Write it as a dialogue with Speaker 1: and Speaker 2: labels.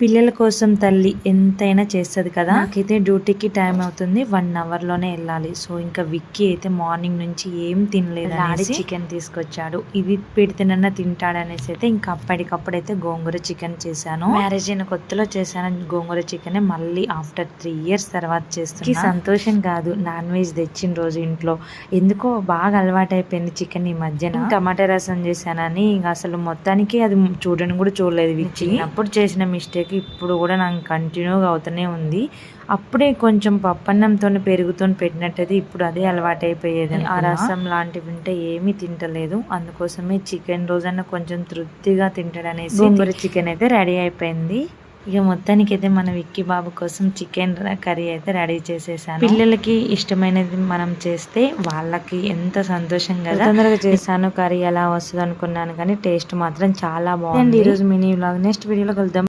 Speaker 1: పిల్లల కోసం తల్లి ఎంతైనా చేస్తుంది కదా? నాకైతే డ్యూటీకి టైం అవుతుంది వన్ అవర్లోనే వెళ్ళాలి. సో ఇంకా విక్కీ అయితే మార్నింగ్ నుంచి ఏం తినలేదు ఆడి చికెన్ తీసుకొచ్చాడు. ఇది పెడితేనన్నా తింటాడు అనేసి అయితే ఇంకా అప్పటికప్పుడు అయితే గోంగూర చికెన్ చేశాను. మ్యారేజ్ అయిన కొత్తలో చేశాను గోంగూర చికెన్ మళ్ళీ ఆఫ్టర్ త్రీ ఇయర్స్ తర్వాత చేస్తున్నా. సంతోషం కాదు నాన్ వెజ్ తెచ్చిన రోజు ఇంట్లో. ఎందుకో బాగా అలవాటైపోయింది చికెన్ ఈ మధ్యన. టమాటా రసం చేశానని ఇంకా అసలు మొత్తానికి అది చూడని కూడా చూడలేదు విచ్చి అప్పుడు చేసిన మిస్టేక్ ఇప్పుడు కూడా నాకు కంటిన్యూగా అవుతూనే ఉంది. అప్పుడే కొంచెం పప్పన్నంతో పెరుగుతో పెట్టినట్టయితే ఇప్పుడు అదే అలవాటైపోయేది ఆ రసం లాంటివి ఉంటే ఏమీ తింటలేదు. అందుకోసమే చికెన్ రోజన్నా కొంచెం తృప్తిగా తింటాడనేసి గోంగూర చికెన్ అయితే రెడీ అయిపోయింది. ఇక మొత్తానికి అయితే మన విక్కీ బాబు కోసం చికెన్ కర్రీ అయితే రెడీ చేసేసాను. పిల్లలకి ఇష్టమైనది మనం చేస్తే వాళ్ళకి ఎంత సంతోషం కదా. తొందరగా చేశాను కర్రీ ఎలా వస్తుంది అనుకున్నాను కానీ టేస్ట్ మాత్రం చాలా బాగుంది. ఈ రోజు మినీ వ్లాగ్. నెక్స్ట్ వీడియోలో కలుద్దాం.